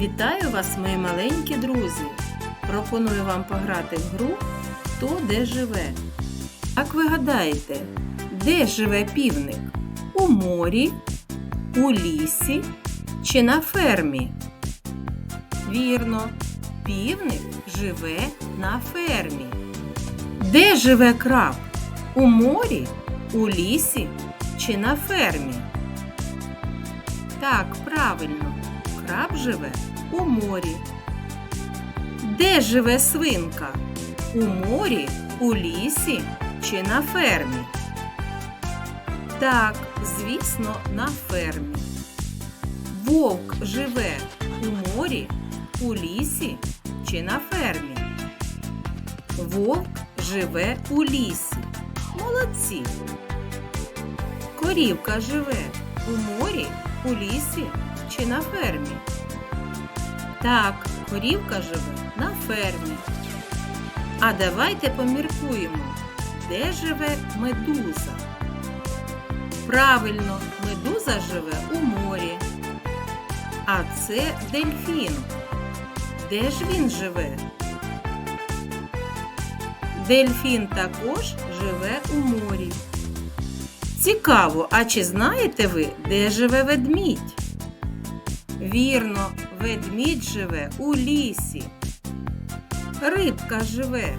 Вітаю вас, мої маленькі друзі! Пропоную вам пограти в гру Хто де живе. Як ви гадаєте, де живе півник? У морі, у лісі чи на фермі? Вірно, півник живе на фермі. Де живе краб? У морі, у лісі чи на фермі? Так, правильно, краб живе у морі. Де живе свинка? У морі, у лісі чи на фермі? Так, звісно, на фермі. Вовк живе у морі, у лісі чи на фермі? Вовк живе у лісі. Молодці. Корівка живе у морі, у лісі чи на фермі? Так, корівка живе на фермі. А давайте поміркуємо, де живе медуза. Правильно, медуза живе у морі. А це дельфін. Де ж він живе? Дельфін також живе у морі. Цікаво, а чи знаєте ви, де живе ведмідь? Вірно, ведмідь живе у лісі. Рибка живе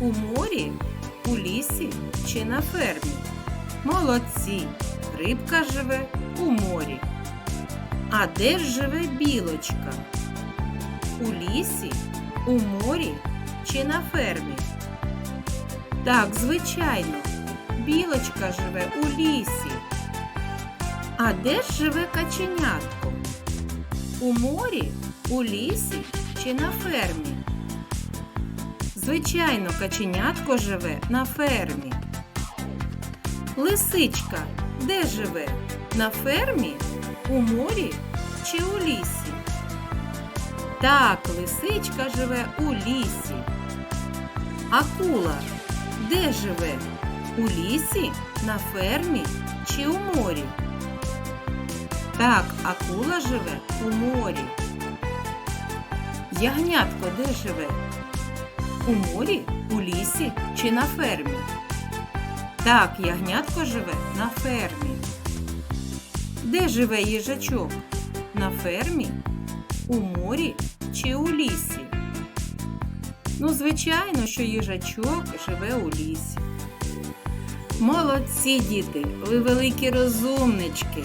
у морі, у лісі чи на фермі. Молодці, рибка живе у морі. А де ж живе білочка? У лісі, у морі чи на фермі? Так, звичайно, білочка живе у лісі. А де ж живе каченятко? У морі, у лісі чи на фермі? Звичайно, каченятко живе на фермі. Лисичка де живе? На фермі, у морі чи у лісі? Так, лисичка живе у лісі. Акула де живе? У лісі, на фермі чи у морі? Так, акула живе у морі. Ягнятко де живе? У морі, у лісі чи на фермі? Так, ягнятко живе на фермі. Де живе їжачок? На фермі, у морі чи у лісі? Ну, звичайно, що їжачок живе у лісі. Молодці, діти, ви великі розумнички.